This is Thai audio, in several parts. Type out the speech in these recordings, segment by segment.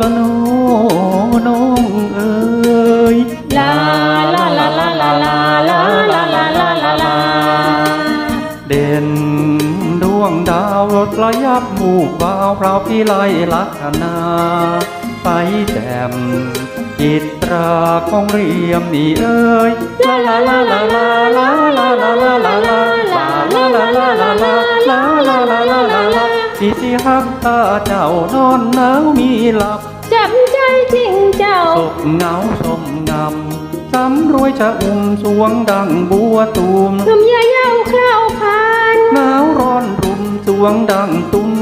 ละโนน้องเอ๋ยลาลลาลาลาลาลาลาลาลาลาลาเดนดวงดาวกระยับหมู่บ่าวพราพี่ไลลักนาไปแจ่มจิตราของเรียมนี่เอ้ยลาลาลาลาลา สิสิฮับตาเจ้านอนหนาวมีหลับจับใจจริงเจ้าศพเหงาสมงำสำรวยจะอุ่มสวงดังบัวตูมหนุ่มยาเย้าคราวผ่านหนาวร้อนรุมสวงดังตุ้มตุม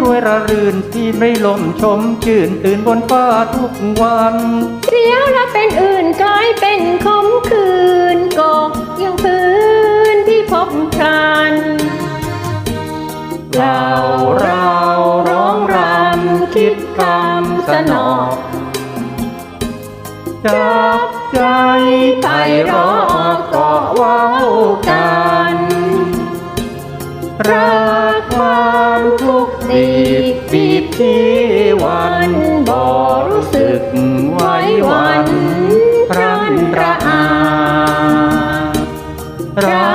รวยระรื่นที่ไม่ลมชมชื่นตื่นบนฟ้าทุกวันเสียวล้วเป็นอื่นกลายเป็นคมคืนก็ยังพื้นที่พบพลันเราเราร้องรำคิดคำสนอจับใจไพเราะก็ว้าวกันรักความทุ กข์ตีบบีบที่วันบ่รู้สึกไหว้หวันพรันระอาระ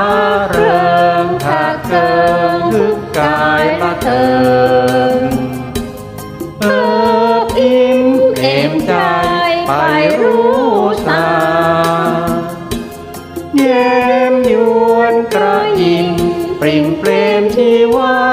เริงทักเกิงคึกกายละเทิงเอิบอิ่มเอ็มใจไปรู้สาเยี่ยมยวนกระยิมปริ่มเปรมชีวา